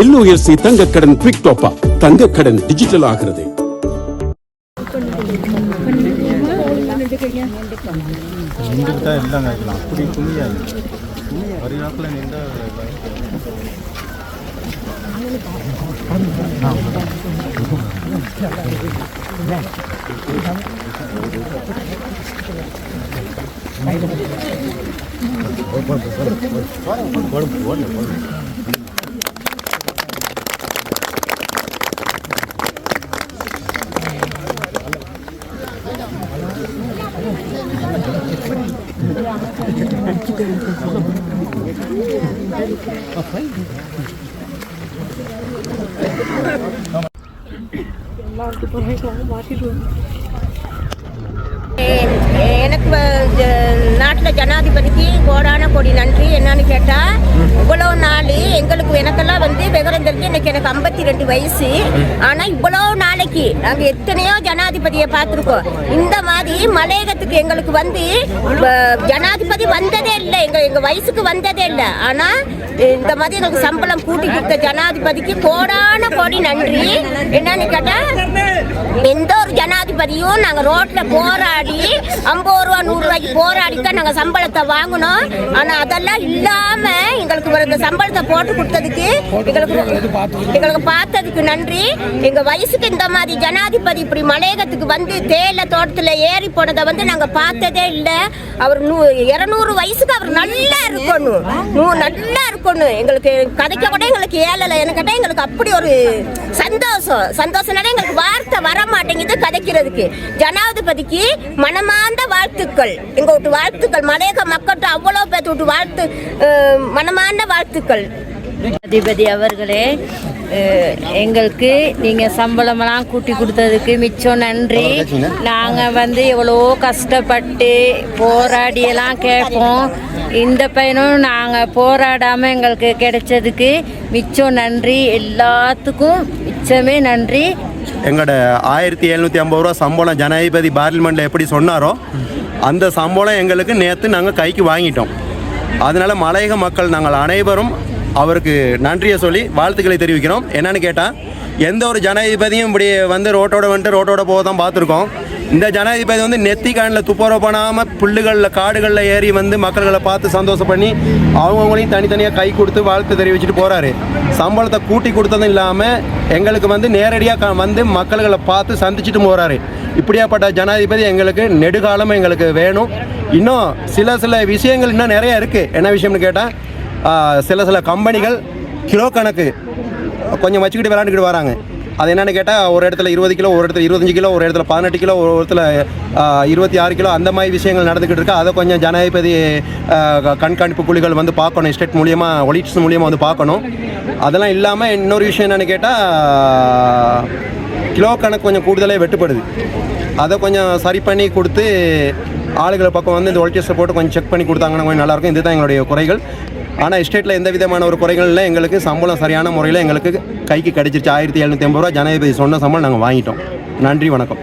LOSC தங்கக்கடன் quick டோப்பா தங்கக்கடன் டிஜிட்டல் ஆகிறது. நின்றுட்டா எல்லாம் அப்படி துணியாது எனக்கு நாட்டில் ஜனாதிபதிக்கு கோடான கோடி நன்றி. என்னன்னு கேட்டால் இவ்வளோ நாள் எங்களுக்கு எனக்கெல்லாம் வந்து விவரம் தெரிஞ்சு எனக்கு எனக்கு ஐம்பத்தி ரெண்டு வயசு. ஆனால் இவ்வளோ நாளைக்கு நாங்கள் எத்தனையோ ஜனாதிபதியை பார்த்துருக்கோம். இந்த மாதிரி மலையகத்துக்கு எங்களுக்கு வந்து வ- ஜனாதிபதி வந்ததே இல்லை. எங்கள் எங்கள் வயசுக்கு வந்ததே இல்லை. ஆனால் இந்த மாதிரி எங்களுக்கு சம்பளம் கூட்டி கொடுத்த ஜனாதிபதிக்கு கோடான கோடி நன்றி. என்னன்னு கேட்டால் எந்த ஒரு ஜனாதிபதியும் நாங்க ரோட்ல போராடி ஐம்பது ரூபா நூறு ரூபாய்க்கு போராடி தான் நாங்க சம்பளத்தை வாங்கினோம். ஆனா அதெல்லாம் இல்லாம எங்களுக்கு இந்த சம்பளத்தை போட்டு கொடுத்ததுக்கு எங்களுக்கு எங்களுக்கு பார்த்ததுக்கு நன்றி. எங்க வயசுக்கு இந்த மாதிரி ஜனாதிபதி இப்படி மலையகத்துக்கு வந்து தேயிலை தோட்டத்துல ஏறி போனதை வந்து நாங்க பார்த்ததே இல்லை. அவர் நூ இருநூறு வயசுக்கு அவர் நல்லா இருக்கணும். நூ- நல்லா இருக்கணும். எங்களுக்கு கதைக்க கூட எங்களுக்கு ஏழலை எனக்கு எங்களுக்கு அப்படி ஒரு சந்தோஷம். சந்தோஷம்னால எங்களுக்கு வார்த்தை வர மாட்டேங்குது கதைக்கிறதுக்கு. ஜனாதிபதிக்கு மனமார்ந்த வாழ்த்துக்கள். எங்க விட்டு வாழ்த்துக்கள். மலையக மக்கள்கிட்ட அவ்வளோ பேர்த்து விட்டு வாழ்த்து மனமார்ந்த வாழ்த்து வாழ்த்துக்கள். அதிபதி அவர்களே எங்களுக்கு நீங்கள் சம்பளமெல்லாம் கூட்டி கொடுத்ததுக்கு மிச்சம் நன்றி. நாங்கள் வந்து எவ்வளோ கஷ்டப்பட்டு போராடியெல்லாம் கேட்போம். இந்த பையனும் நாங்கள் போராடாமல் எங்களுக்கு கிடைச்சதுக்கு மிச்சம் நன்றி. எல்லாத்துக்கும் மிச்சமே நன்றி. எங்களோட ஆயிரத்தி எழுநூற்றி ஐம்பது ரூபா சம்பளம் ஜனாதிபதி பார்லிமெண்ட்டில் எப்படி சொன்னாரோ அந்த சம்பளம் எங்களுக்கு நேற்று நாங்கள் கைக்கு வாங்கிட்டோம். அதனால மலையக மக்கள் நாங்கள் அனைவரும் அவருக்கு நன்றியை சொல்லி வாழ்த்துக்களை தெரிவிக்கிறோம். என்னன்னு கேட்டால் எந்த ஒரு ஜனாதிபதியும் இப்படி வந்து ரோட்டோட வந்துட்டு ரோட்டோட போக தான் பார்த்துருக்கோம். இந்த ஜனாதிபதி வந்து நெத்தி காணில் துப்புரவு பண்ணாமல் புல்லுகளில் காடுகளில் ஏறி வந்து மக்கள்களை பார்த்து சந்தோஷம் பண்ணி அவங்கவுங்களையும் தனித்தனியாக கை கொடுத்து வாழ்த்து தெரிவிச்சுட்டு போகிறாரு சம்பளத்தை கூட்டி கொடுத்ததும் இல்லாமல் எங்களுக்கு வந்து நேரடியாக வந்து மக்கள்களை பார்த்து சந்திச்சுட்டு போகிறாரு இப்படியாப்பட்ட ஜனாதிபதி எங்களுக்கு நெடுகாலம் எங்களுக்கு வேணும். இன்னும் சில சில விஷயங்கள் இன்னும் நிறைய இருக்குது என்ன விஷயம்னு கேட்டால் சில சில கம்பெனிகள் கிலோ கணக்கு கொஞ்சம் வச்சுக்கிட்டு விளாண்டுக்கிட்டு வராங்க. அது என்னென்னு கேட்டால் ஒரு இடத்துல இருபது கிலோ ஒரு இடத்துல இருபத்தஞ்சு கிலோ ஒரு இடத்துல பதினெட்டு கிலோ ஒரு இடத்துல இருபத்தி ஆறு கிலோ அந்த மாதிரி விஷயங்கள் நடந்துக்கிட்டு இருக்கு. அதை கொஞ்சம் ஜனாதிபதி க- கண்காணிப்பு குழுக்கள் வந்து பார்க்கணும். ஸ்டேட் மூலியமாக ஒலிட்ஸ் மூலியமாக வந்து பார்க்கணும். அதெல்லாம் இல்லாமல் இன்னொரு விஷயம் என்னென்னு கேட்டால் கிலோ கணக்கு கொஞ்சம் கூடுதலே வெட்டுப்படுது. அதை கொஞ்சம் சரி பண்ணி கொடுத்து ஆளுகளை பக்கம் வந்து இந்த ஒலிட்டியஸை போட்டு கொஞ்சம் செக் பண்ணி கொடுத்தாங்கன்னா கொஞ்சம் நல்லாயிருக்கும் இதுதான் எங்களுடைய குறைகள். ஆனால் எஸ்டேட்டில் எந்த விதமான ஒரு குறைகள் இல்லை. எங்களுக்கு சம்பளம் சரியான முறையில் எங்களுக்கு கைக்கு கிடைச்சிருச்சு. ஆயிரத்தி எழுநூற்றி ஐம்பது ரூபா ஜனாதிபதி சொன்ன சம்பளம் நாங்கள் வாங்கிட்டோம். நன்றி வணக்கம்.